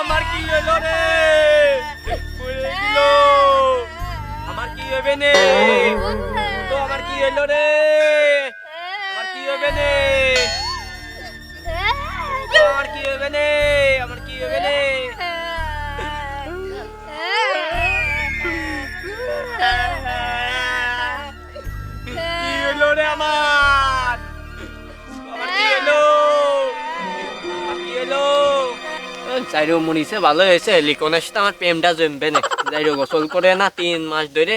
আমার কি হলো রে? গেল আমার কি হবে নে? তো আমার কি হলো রে? আমার কি হবে নে? আমার কি হবে নে? আমার কি হবে নে? চাইরো মনিছে ভালো হয়েছে। লিকনের সাথে আমার প্রেমটা জমবে না। চাইরো গোসল করে না তিন মাস ধরে।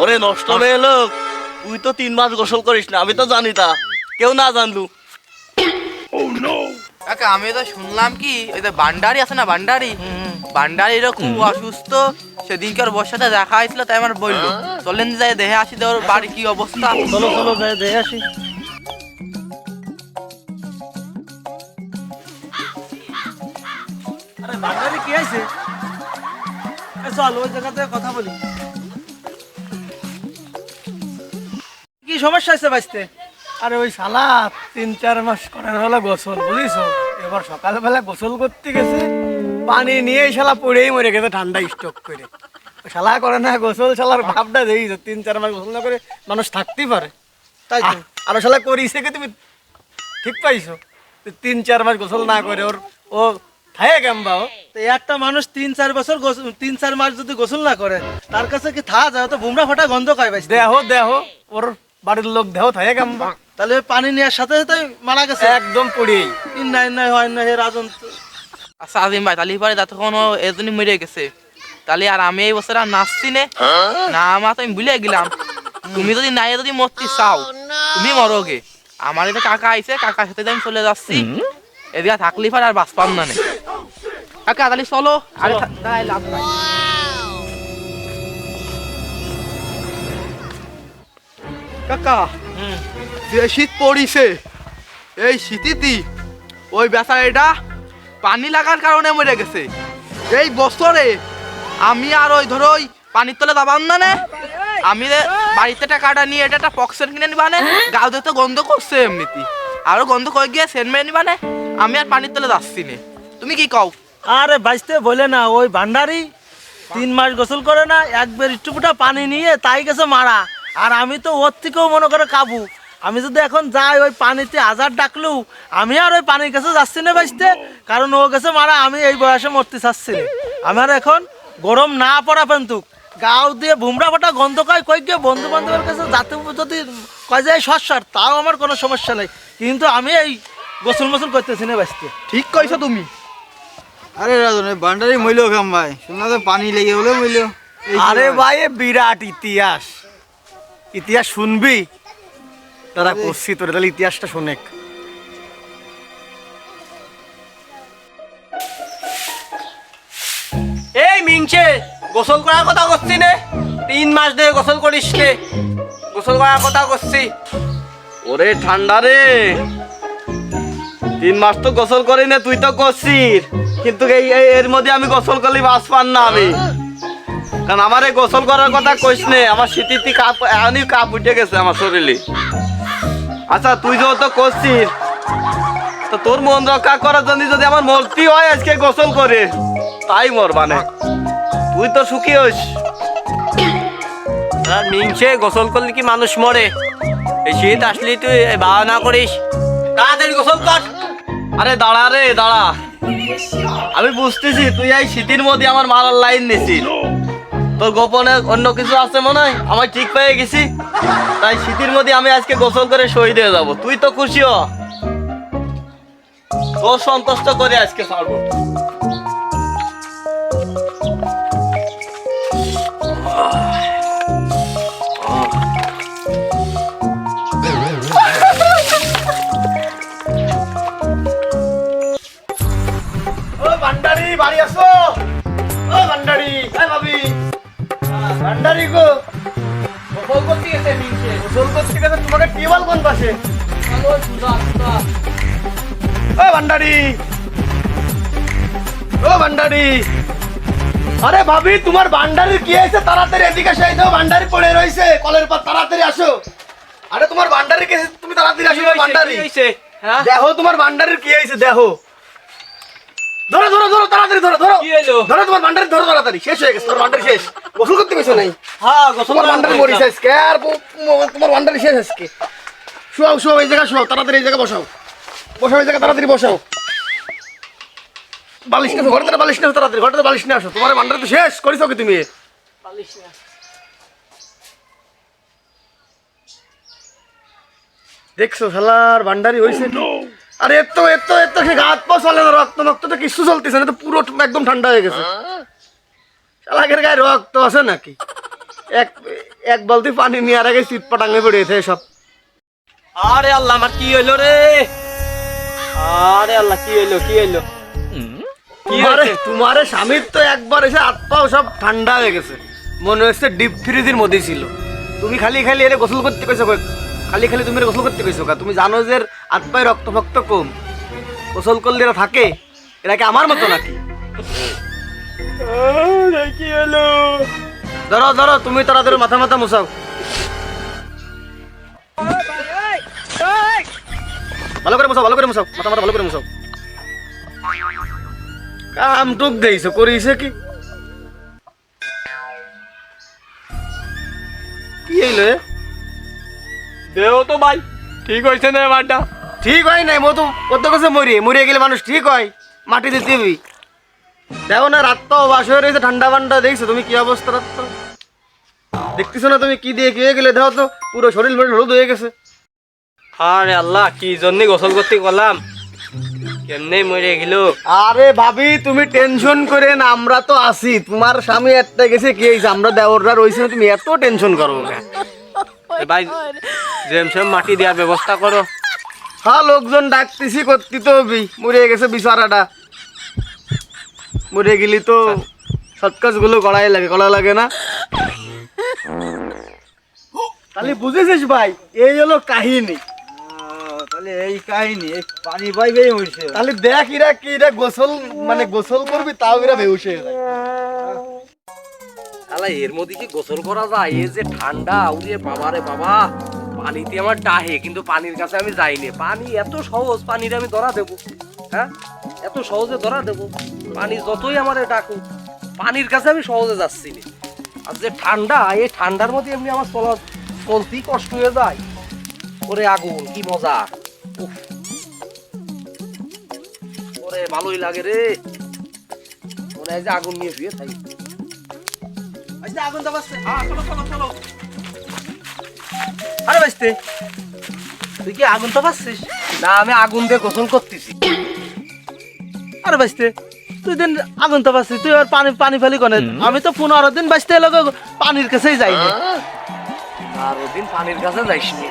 ওরে নষ্ট মেয়ে লোক তুই তো তিন মাস গোসল করিস না আমি তো জানি তা। কেউ না জানলু। কাকা আমি তো শুনলাম কি ওই যে বান্ডারি আছে না বান্ডারি? বান্ডারিরও খুব অসুস্থ সেদিনকার সাথে দেখা হয়েছিল তাই আমার বলল। চলেন যাই দেহে আসি তো ওর বাড়ি কি অবস্থা? চলো চলো যাই দেখে আসি। বাঙালি কি আছে চল ওই জায়গাতে কথা বলি। কি সমস্যা আছে বাঁচতে আরে ওই শালা তিন চার মাস করার হলো গোসল বুঝিস? এবার সকালবেলা গোসল করতে গেছে পানি নিয়ে শালা পড়েই মরে গেছে ঠান্ডা স্টক করে। শালা করে না গোসল শালার ভাবটা দেই তিন চার মাস গোসল না করে মানুষ থাকতেই পারে। তাই তো। আর শালা করিছে কি তুমি? ঠিক পাইছো। তিন চার মাস গোসল না করে ওর ও তো একটা মানুষ তিন চার বছর তিন চার মাস যদি গোসল না করে তার কাছে কি থা যায়? তো বুমরা ফাটা গন্ধ খায় বাঁচতে দেহ দেহ ওর বাড়ির লোক দেহ থাকে কেমবা তাহলে পানি নেওয়ার সাথে সাথে মারা গেছে। একদম পড়েই ইন্নাই নাই হয় না হে রাজন। আচ্ছা আজিম ভাই তাহলে পরে তখন এজনই মরে গেছে। তাহলে আর আমি এই বছর আর নাচছি নে? না আমার তো আমি ভুলে গেলাম। তুমি যদি নাই যদি মরতে চাও তুমি মরোগে। আমার এটা কাকা আইছে কাকার সাথে আমি চলে যাচ্ছি। এদিকে থাকলি পরে আর বাস পাম না নে। কাকা তাহলে চলো। আরে দাঁড়াই লাভ নাই। কাকা যে শীত পড়িছে এই শীতিতি ওই বেচারাটা পানি লাগার কারণে মরে গেছে। এই বছরে আমি আর ওই ধরো ওই পানির তলে দাবান না নে। আমি রে বাড়িতে টাকাটা নিয়ে এটা একটা পক্সেন কিনে নিবা নে। গাও তো গন্ধ করছে এমনিতে আরও গন্ধ করে গিয়ে সেন মেরে নিবা নে। আমি আর পানির তলে যাচ্ছি নে। তুমি কি কও? আরে বাঁচতে বলে না, ওই ভান্ডারি তিন মাস গোসল করে না একবার একটু ফুটা পানি নিয়ে তাই গেছে মারা। আর আমি তো ওর থেকেও মনে করে কাবু। আমি যদি এখন যাই ওই পানিতে হাজার ডাকলেও আমি আর ওই পানির কাছে যাচ্ছি না বাঁচতে। কারণ ও গেছে মারা, আমি এই বয়সে মরতে চাচ্ছি আমার এখন গরম না পড়া পেন্তুক গাও দিয়ে ভুমরা ফাটা গন্ধ কয় কই গিয়ে বন্ধু বান্ধবের কাছে যাতে যদি কয় যায় সর তাও আমার কোনো সমস্যা নেই। কিন্তু আমি এই গোসল মোসল করতেছি না বাঁচতে ঠিক কইছো তুমি। আরে রাজন বান্ডারি মইল খাম ভাই। তো পানি লেগে বলে মইল আরে ভাই। এ বিরাট ইতিহাস। ইতিহাস শুনবি? তারা করছি তোর তাহলে ইতিহাসটা শোনেক। এই মিংছে গোসল করার কথা করছি নে। তিন মাস ধরে গোসল করিস নে। গোসল করার কথা করছি। ওরে ঠান্ডা রে। তিন মাস তো গোসল করি না তুই তো করছিস কিন্তু এই এর মধ্যে আমি গোসল করলে বাস পান না আমি। কারণ আমার এই গোসল করার কথা কইস নে আমার শীতিতে কাপ এখনই কাপ উঠে গেছে আমার শরীরে। আচ্ছা তুই যেহেতু করছিস তো তোর মন রক্ষা করার জন্য যদি আমার মরতি হয় আজকে গোসল করে তাই মর মানে। তুই তো সুখী হইস। আর মিংছে গোসল করলে কি মানুষ মরে? এই শীত আসলে তুই বাহানা করিস। তাড়াতাড়ি গোসল কর। আরে দাঁড়া রে, দাঁড়া। আমি বুঝতেছি, তুই এই শীতের মধ্যে আমার মারার লাইন নিছিস। তোর গোপনে অন্য কিছু আছে মনে হয়? আমার ঠিক পেয়ে গেছি। তাই শীতের মধ্যে আমি আজকে গোসল করে শহীদ হয়ে যাব। তুই তো খুশি হ। তোর সন্তুষ্ট করে আজকে ছাড়বো। ও ভান্ডারি আরে ভাবি তোমার ভান্ডারির কি হয়েছে? তাড়াতাড়ি এদিকে এসে দাও ভান্ডারি পড়ে রয়েছে। কলের পর তাড়াতাড়ি আসো। আরে তোমার ভান্ডারি কে তুমি তাড়াতাড়ি আসো ভান্ডারি হ্যাঁ? দেখো তোমার ভান্ডারের কি হয়েছে দেখো। ধরো ধরো ধরো তাড়াতাড়ি ধরো ধরো। কি ধরো তোমার ভান্ডারে ধরো তাড়াতাড়ি। শেষ হয়ে গেছে তোমার ভান্ডার শেষ। গোসল করতে গেছো নাই হ্যাঁ গোসল তোমার ভান্ডারে মরিস আজকে। আর তোমার ভান্ডারে শেষ আজকে। শোয়াও শোয়াও এই জায়গা শোয়াও তাড়াতাড়ি এই জায়গা বসাও। বসাও এই জায়গা তাড়াতাড়ি বসাও। বালিশ নেছো ঘরে বালিশ নেছো তাড়াতাড়ি ঘরে বালিশ নিয়ে আসো। তোমার ভান্ডারে তো শেষ করিছো কি তুমি? দেখছ শালার ভান্ডারি হয়েছে আরে এত এত এত সে হাত পা চলে না রক্ত রক্ত তো কিছু চলতেছে না তো পুরো একদম ঠান্ডা হয়ে গেছে। শালাকের গায়ে রক্ত আছে নাকি? এক এক বালতি পানি নিয়ে আর আগে শীত পাটাঙ্গে পড়েছে সব। আরে আল্লাহ আমার কি হইল রে? আরে আল্লাহ কি হইল কি হইল? তোমারে? তোমারে স্বামীর তো একবার এসে হাত পাও সব ঠান্ডা হয়ে গেছে। মনে হচ্ছে ডিপ ফ্রিজের মধ্যে ছিল। তুমি খালি খালি এর গোসল করতে কইছো কই? খালি খালি তুমি গোসল করতে কইছো কা? তুমি জানো যে হাত পায়ে রক্ত ফক্ত কম। গোসল করলে এরা থাকে। এরা কি আমার মতো নাকি? কি হলো? ধরো ধরো তুমি তাড়াতাড়ি মাথা মাথা মুছাও। ভালো করে মুছাও ভালো করে মুছাও মাথা মাথা ভালো করে মুছাও। কাম টুক দেইছো করিছে কি? কি হইল দেও তো ভাই ঠিক হয়েছে না এবারটা? ঠিক হয় নাই মতো কত কাছে মরি মরিয়ে গেলে মানুষ ঠিক হয় মাটি দিতে হবি দেখো না রাত তো বাস হয়ে রয়েছে ঠান্ডা ফান্ডা দেখছ তুমি কি অবস্থা রাত তো? দেখতেছো না তুমি কি দিয়ে কি হয়ে গেলে দেখো তো পুরো শরীর হলুদ হয়ে গেছে। আরে আল্লাহ কি জন্য গোসল করতে গেলাম? কেমনে মরে গেল? আরে ভাবি তুমি টেনশন করে না আমরা তো আছি। তোমার স্বামী একটা গেছে কি হয়েছে? আমরা দেওররা রয়েছে তুমি এত টেনশন করো ভাই জেম সেম মাটি দেওয়ার ব্যবস্থা করো। হ্যাঁ লোকজন ডাকতেছি করতে তো হবি। মরে গেছে বিছানাটা মরে গেলি তো সৎ কাজগুলো করাই লাগে করা লাগে না। তাহলে বুঝেছিস ভাই এই হলো কাহিনী। তাহলে এই কাহিনী পানি পাইবেই হইছে। তাহলে দেখ ইরা কি এরা গোসল মানে গোসল করবি তাও এরা বেউস হয়ে যায়। আলা এর মধ্যে কি গোসল করা যায়? এই যে ঠান্ডা উড়িয়ে বাবা রে বাবা। পানিতে আমার ডাহে কিন্তু পানির কাছে আমি যাইনি। পানি এত সহজ পানির আমি ধরা দেবো। হ্যাঁ? এত সহজে ধরা দেবো। পানি যতই আমারে ডাকুক পানির কাছে আমি সহজে যাচ্ছি না। আর যে ঠান্ডা এই ঠান্ডার মধ্যে এমনি আমার চলা চলতেই কষ্ট হয়ে যায়। ওরে আগুন কি মজা। ওরে ভালোই লাগে রে। মনে হয় যে আগুন নিয়ে শুয়ে থাকি। আচ্ছা আগুন তো বাজছে হ্যাঁ চলো চলো চলো। আরে বাঁচতে তুই কি আগুন তো পাচ্ছিস না আমি আগুন দিয়ে গোসল করতেছি। আরে বাঁচতে তুই দিন আগুন তো পাচ্ছিস তুই আর পানি পানি ফেলি কনে? আমি তো পনেরো দিন বাঁচতে এলো পানির কাছেই যাইনি আর ওদিন পানির কাছে যাইসনি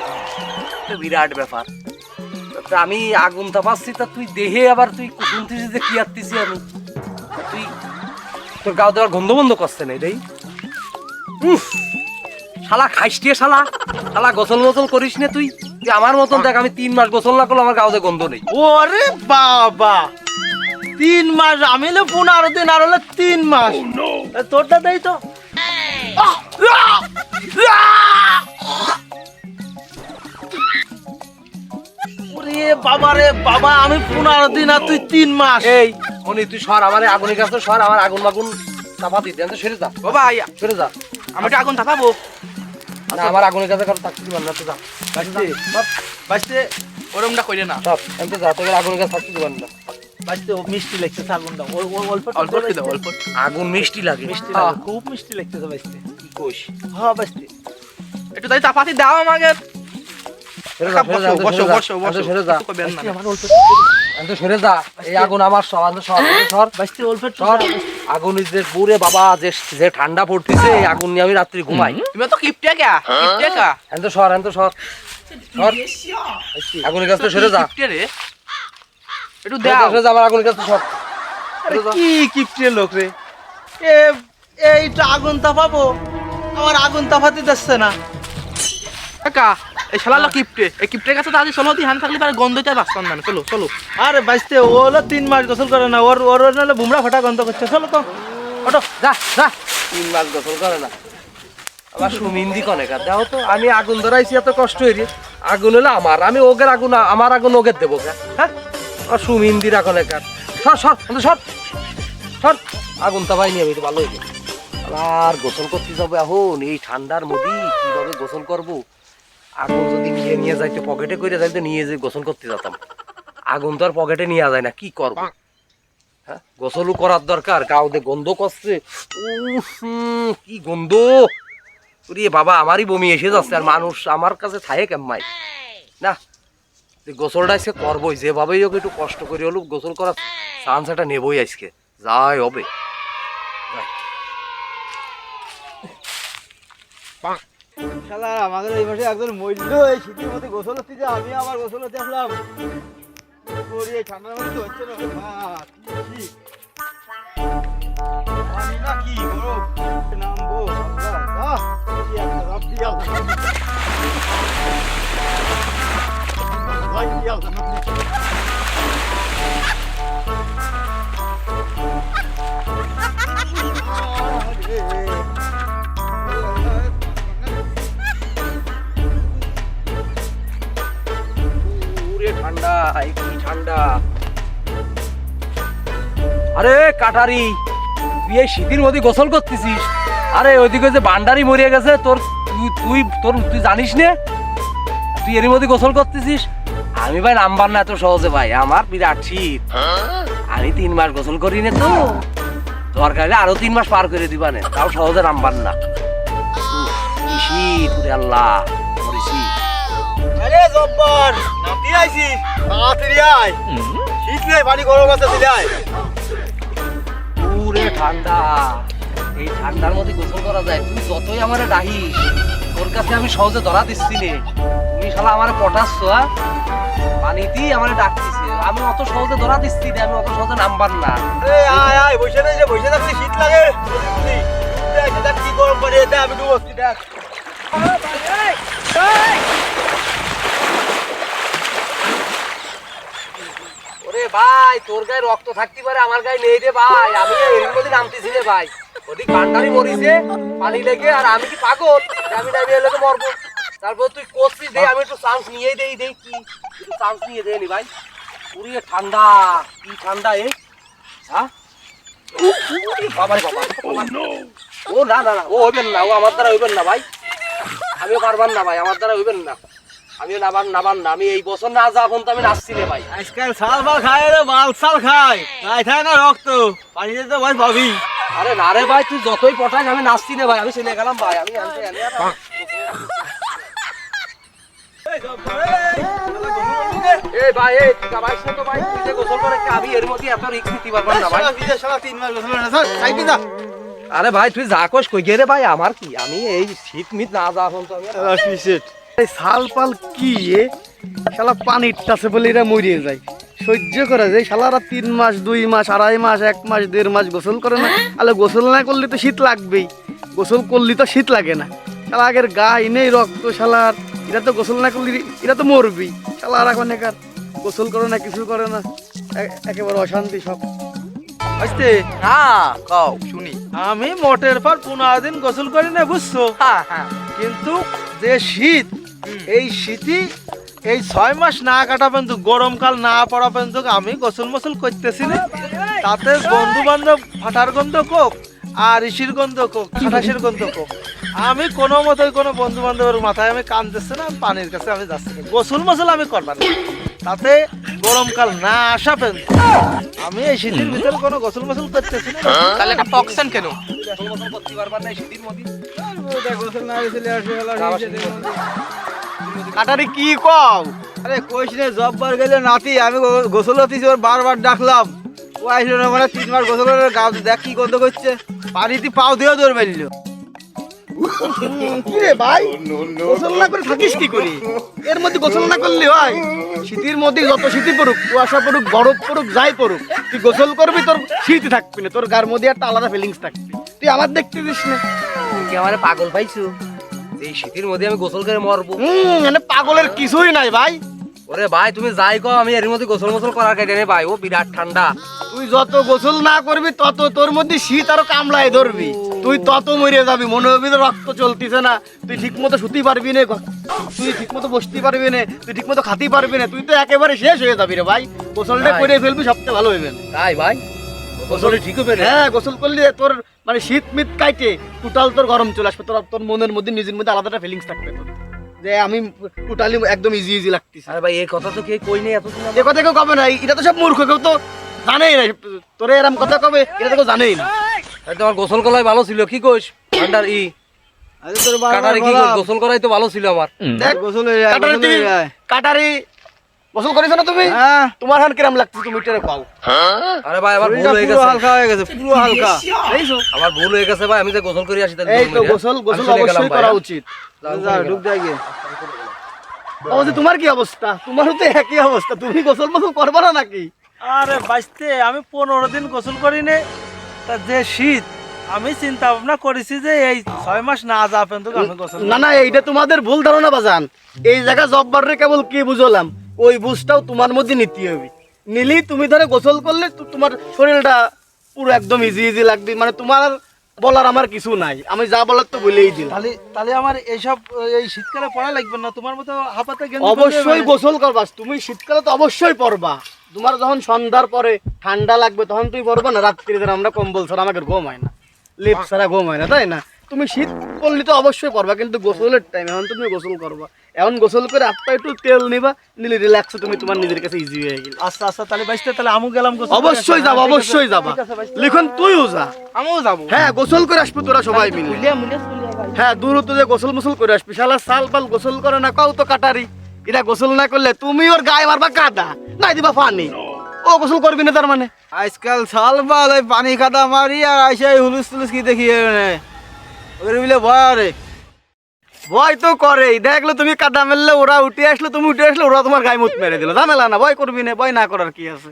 তো বিরাট ব্যাপার। তা আমি আগুন তাপাচ্ছি তা তুই দেহে আবার তুই শুনতেছিস যে কি আত্মিছি আমি? তুই তোর গাও দেওয়ার গন্ধ বন্ধ করছে না এটাই শালা খাইসটিয়ে শালা। শালা গোসল মোসল করিস না তুই। তুই আমার মতন দেখ আমি তিন মাস গোসল না করলে আমার গাওতে গন্ধ নেই। ওরে বাবা! তিন মাস আমি হলে পনেরো দিন আর হলে তিন মাস। এ, তোরটা দেই তো। ওরে বাবা রে বাবা আমি পনেরো দিন আর তুই তিন মাস। এই মনি তুই সর আমার আগুনের কাছে সর আমার আগুন মাগুন চাপা দিতে। আমি তো সেরে যা। বাবা আইয়া সেরে যা। আমি তো আগুন থাকাবো না আমার আগুনের কাছে কারও থাকতে দিবেন না তো যা। বাঁচতে বাঁচতে ওরমটা কইরে না। সব আমি তো যা তোকে আগুনের কাছে থাকতে দিবেন না। মিষ্টি লাগছে আগুনটা। অল্প অল্প একটু অল্প আগুন মিষ্টি লাগে। মিষ্টি লাগে খুব মিষ্টি লাগতেছে বাড়িতে কি কোষ হ্যাঁ বাড়িতে একটু তাই চাপাতি দাও আমাকে। যা ঠান্ডা পড়তেছে এই আগুন নিয়ে আমি রাত্রি ঘুমাই। তুমি তো কিপটে কা কিপটে কা সর আমি সর। সর। আগুনের কাছে সরে যা। কিপটে রে একটু সরে সরে যা আমার আগুনের কাছে সর। কি কিপটে লোক রে। এ এইটা আগুন তাপাবো। আমার আগুন তাপাতে দিচ্ছে না। কাকা এই শালা কিপটে, এই কিপটের কাছে তো আজ চলো দি হান থাকলে পারে গন্ধটা বাঁচতাম না। চলো চলো। আরে বাইসতে, ও হলো তিন মাস গোসল করে না, ওর ওর নাহলে বুমরা ফাটা গন্ধ করছে। চলো তো ওটো যা যা। তিন মাস গোসল করে না। আমার সুমিন্দি কনেকার দেখো তো, আমি আগুন ধরাইছি, এত কষ্ট হইরে। আগুন হলো আমার, আমি ওগের আগুন, আমার আগুন ওগের দেবো হ্যাঁ? আর সুমিন্দির কনেকার সর সর অন্ত সর সর। আগুন তো পাইনি আমি তো ভালো হইলে আর গোসল করতে যাব এখন, এই ঠান্ডার মধ্যে কীভাবে গোসল করব? আগুন যদি নিয়ে নিয়ে যাইতে পকেটে করে যাইতে নিয়ে যে গোসল করতে যেতাম। আগুন তো আর পকেটে নিয়ে যায় না কি করব? হ্যাঁ? গোসলও করার দরকার গাউদে গন্ধ করছে। কি গন্ধ? ওরে বাবা আমারই বমি এসে যাচ্ছে আর মানুষ আমার কাছে থাকে কেমাই না যে গোসলটা আজকে করবোই যেভাবেই হোক একটু কষ্ট করে হলেও গোসল করার চান্স একটা নেবই আজকে। যাই হবে। আমাদের এই মাসে একজন মূল্য এই শীতের মধ্যে গোসল হচ্ছে যে আমি আবার গোসল হতে আসলাম। করি এই হচ্ছে না কি। পানি না কি গরম নামবো কি আরে, কাটারি, তুই এই শীতের মধ্যে গোসল করতেছিস? আরে, ওইদিকে যে বান্ডারি মরিয়ে গেছে, তোর তুই তুই, তোর, তুই জানিস তুই এর মধ্যে গোসল করতেছিস? আমি ভাই নাম্বার না এত সহজে ভাই, আমার বিরাট শীত। আমি তিন মাস গোসল করি না তো। দরকার আরও তিন মাস পার করে দিবা নে, তাও সহজে নাম্বার না। শীত আল্লাহ জব্বর! নাতি আইছি তাড়াতাড়ি আয়। শীত নেই পানি গরম আছে দিলে আয়। পুরে ঠান্ডা। এই ঠান্ডার মধ্যে গোসল করা যায়। তুই যতই আমারে ডাহিস তোর কাছে আমি সহজে ধরা দিচ্ছি নে। তুমি শালা আমারে পটাচ্ছ পানিতেই আমারে ডাকতেছে। আমি অত সহজে ধরা দিচ্ছি না আমি অত সহজে নাম্বার না। আয় আয় বসে নেই যে বসে শীত লাগে। দেখ, কি গরম পড়ে দেখ আমি ডুবছি দেখ। ওরে ভাই, তোর গায়ে রক্ত থাকতে পারে, আমার গায়ে নেই রে ভাই। আমি এর মধ্যে নামতেছি রে ভাই। ওদিক পান্ডারি মরিছে, পানি লেগে, আর আমি কি পাগল? আমি নামিয়ে এলে মরবো। তারপর তুই করছিস দে, আমি একটু চান্স নিয়ে দেই দেই কি? একটু চান্স নিয়ে দে নি ভাই। পুরিয়ে ঠান্ডা, কি ঠান্ডা এ? হ্যাঁ? ও না না না, ও হইবেন না, ও আমার দ্বারা হইবেন না ভাই। আমিও পারবার না ভাই, আমার দ্বারা হইবেন না। আমিও নাবার নাবার না আমি এই বছর না যা আমি নাচছি রে ভাই। আজকাল সাল বাল খায় রে মাল সাল খায়। গায়ে থাকে না রক্ত। পানিতে তো ভাই পাবি আরে না রে ভাই তুই যতই পটাস আমি নাচছি রে ভাই আমি চলে গেলাম ভাই আমি আনতে আনি এই ভাই এই তুই তো ভাই তুই যে গোসল করে আমি এর মধ্যে এত রিস্ক নিতে পারব না ভাই। তিন মাস গোসল না স্যার খাইবি না আরে ভাই তুই যা কোস কই গে রে ভাই আমার কি? আমি এই শীত মিত না যা এখন তো আমি এই শাল পাল কি শালা পানির টাছে বলে এরা মরিয়ে যায়। সহ্য করা যায়। শালারা তিন মাস দুই মাস আড়াই মাস এক মাস দেড় মাস গোসল করে না? তাহলে গোসল না করলে তো শীত লাগবেই। গোসল করলে তো শীত লাগে না। শালা আগের গায়ে নেই রক্ত শালার। এরা তো গোসল না করলে এরা তো মরবি শালার এখন একার গোসল করে না কিছু করে না। একেবারে অশান্তি সব। আসতে। হ্যাঁ কও শুনি। আমি মোটের পর পনেরো দিন গোসল করি না বুঝছ? হ্যাঁ হ্যাঁ কিন্তু যে শীত এই শীতি এই ছয় মাস না কাটা পর্যন্ত গরমকাল না পড়া পর্যন্ত আমি গোসল মোসল করতেছি না। তাতে বন্ধু বান্ধব ফাটার গন্ধ কোক আর ঋষির গন্ধ কোক খাটাসের গন্ধ কোক। আমি কোনো মতোই কোনো বন্ধু বান্ধবের মাথায় আমি কান দিচ্ছি না পানির কাছে আমি যাচ্ছি না। গোসল মোসল আমি করবার না। তাতে গরমকাল না আসা পর্যন্ত আমি এই শীতের ভিতরে কোনো গোসল মোসল করতেছি না। তাহলে একটা টক্সেন কেন? গোসল মোসল করতে পারবার না এই শীতের মধ্যে। গোসল না গেছিলে কাটারি কি কও? আরে কইস নে জব্বার গেলে নাতি আমি গোসল হতেছি ওর বারবার ডাকলাম। ও আইসলো না মানে তিন মাস গোসল করে গা দেখ কি গন্ধ করছে। পানিতে পাও দিয়েও দৌড় মারিল কি রে ভাই? গোসল না করে থাকিস কি করি? এর মধ্যে গোসল না করলে হয়। শীতের মধ্যে যত শীতই পড়ুক কুয়াশা পড়ুক বরফ পড়ুক যাই পড়ুক তুই গোসল করবি তোর শীত থাকবি না তোর গার মধ্যে একটা আলাদা ফিলিংস থাকবে। তুই আমার দেখতে দিস না। তুই কি আমারে পাগল পাইছো? এই শীতের মধ্যে আমি গোসল করে মরবো। হুম মানে পাগলের কিছুই নাই ভাই। ওরে ভাই তুমি যাই কো আমি এর মধ্যে গোসল মোসল করার কাটে ভাই ও বিরাট ঠান্ডা। তুই যত গোসল না করবি তত তোর মধ্যে শীত আরও কামলায় ধরবি। তুই তত মরে যাবি মনে হবি রক্ত চলতিছে না। তুই ঠিক মতো শুতে পারবি না তুই ঠিক মতো বসতে পারবি না তুই ঠিক মতো খাতে পারবি না। তুই তো একেবারে শেষ হয়ে যাবি রে ভাই। গোসলটা করে ফেলবি সবচেয়ে ভালো হইবে। তাই ভাই? গোসলে ঠিক হবে হ্যাঁ গোসল করলে তোর মানে শীত মিত কাইটে টোটাল তোর গরম চলে আসবে। তোর তোর মনের মধ্যে নিজের মধ্যে আলাদা একটা ফিলিংস থাকবে তোর। যে আমি টোটালি একদম ইজি ইজি লাগতেছে। আরে ভাই এই কথা তো কে কই নেই এতদিন এ কথা কেউ কবে না এটা তো সব মূর্খ কেউ তো জানেই না তোরে এরম কথা কবে এটা তো কেউ জানেই না। আরে তোমার গোসল করাই ভালো ছিল কি কইস? ভান্ডার ই। আরে তোর বারবার কাটারে কি গোসল করাই তো ভালো ছিল আমার। দেখ গোসল হয়ে যায়, কাটারি গোসল। করেছ না তুমি? হ্যাঁ। তোমার হান কিরাম লাগছে তুমি আরে ভাই আমার ভুল হয়ে গেছে। হালকা হয়ে গেছে পুরো হালকা। এইছো আমার ভুল হয়ে গেছে ভাই আমি যে গোসল করে আসি তাহলে এই তো গোসল? গোসল অবশ্যই করা? উচিত। যা ঢুক গিয়ে অবশ্যই তোমার কি অবস্থা? তোমারও তো একই অবস্থা। তুমি গোসল মোসল করবে না নাকি? আরে বাঁচতে আমি পনেরো দিন গোসল করি নে তা যে শীত আমি চিন্তা ভাবনা করেছি যে এই ছয় মাস না যা পর্যন্ত না না এইটা তোমাদের ভুল ধারণা বাজান। এই জায়গা জব্বার রে কেবল কি বুঝলাম? ওই বুঝটাও তোমার মধ্যে নিতে হবে। নিলি তুমি ধরে গোসল করলে তোমার শরীরটা পুরো একদম ইজি ইজি লাগবে। মানে তোমার বলার আমার কিছু নাই। আমি যা বলার তো বলেই দিলাম। তাহলে তাহলে আমার এইসব এই শীতকালে পড়া লাগবে না? তোমার মতো হাপাতে গেঞ্জি অবশ্যই গোসল করবা। তুমি শীতকালে তো অবশ্যই পড়বা। তোমার যখন সন্ধ্যার পরে ঠান্ডা লাগবে তখন তুমি পড়বা না? রাত্রি আমরা কম্বল ছাড়া আমাকে ঘুম হয় না। লিপ ছাড়া ঘুম হয় না তাই না? তুমি শীত করলে তো অবশ্যই পরবা কিন্তু গোসলের টাইম এখন তুমি গোসল করবা। এখন গোসল করে আপটা একটু তেল নিবা নিলে রিল্যাক্স তুমি তোমার নিজের কাছে ইজি হয়ে গেল। আচ্ছা আচ্ছা তাহলে বাঁচতে তাহলে আমু গেলাম গোসল অবশ্যই। যাবা অবশ্যই যাবা। লিখন তুইও যা। আমিও যাব। হ্যাঁ গোসল করে আসবি তোরা সবাই মিলে। হ্যাঁ দূরত্ব যে গোসল মুসল করে আসবি। শালা সাল পাল গোসল করে না কাউ তো কাটারি। এটা গোসল না করলে তুমি ওর গায়ে মারবা কাদা। নাই দিবা পানি। ও গোসল করবি না তার মানে? আজকাল সাল ওই পানি খাতা মারি আর আইসা হুলুস তুলুস কি দেখি ওদের ভয় আরে। ভয় তো করেই। দেখল তুমি কাদা মেললে ওরা উঠে আসলো তুমি উঠে আসলে ওরা তোমার গায়ে মুত মেরে দিল। ঝামেলা না ভয় করবি না ভয় না করার কি আছে?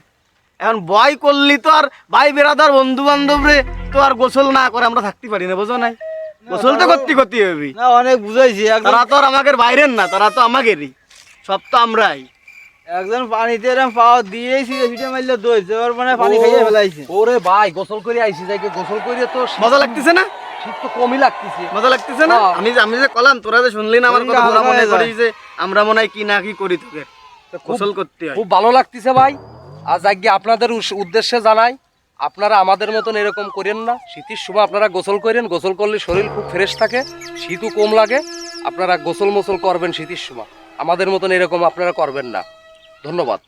এখন ভয় করলি তো আর ভাই বেড়াদার বন্ধু বান্ধব তো আর গোসল না করে আমরা থাকতে পারি না বোঝো নাই? গোসল তো করতে করতে হবি। না অনেক বুঝাইছি তারা তো আর আমাদের বাইরের না তারা তো আমাদেরই। সব তো আমরাই। একজন পানিতে এরকম পাওয়া দিয়েই সিটে সিটে মারলে মানে পানি খাইয়ে ফেলাইছে। ওরে ভাই গোসল করে আইছি যাই গোসল করে তো মজা লাগতেছে না? শীত তো কমই লাগতেছে। মজা লাগতেছে না? হ্যাঁ। আমি যে আমি যে কলাম তোরা যে শুনলি না আমার কথা তোরা মনে হয়ে। করিস যে আমরা মনে হয় কি না কি করি তোকে। গোসল করতে হয়। খুব ভালো লাগতেছে ভাই। আজ আগে আপনাদের উদ্দেশ্যে জানাই আপনারা আমাদের মতন এরকম করেন না। শীতের সময় আপনারা গোসল করেন। গোসল করলে শরীর খুব ফ্রেশ থাকে শীতও কম লাগে। আপনারা গোসল মোসল করবেন শীতের সময়। আমাদের মতন এরকম আপনারা করবেন না। ধন্যবাদ।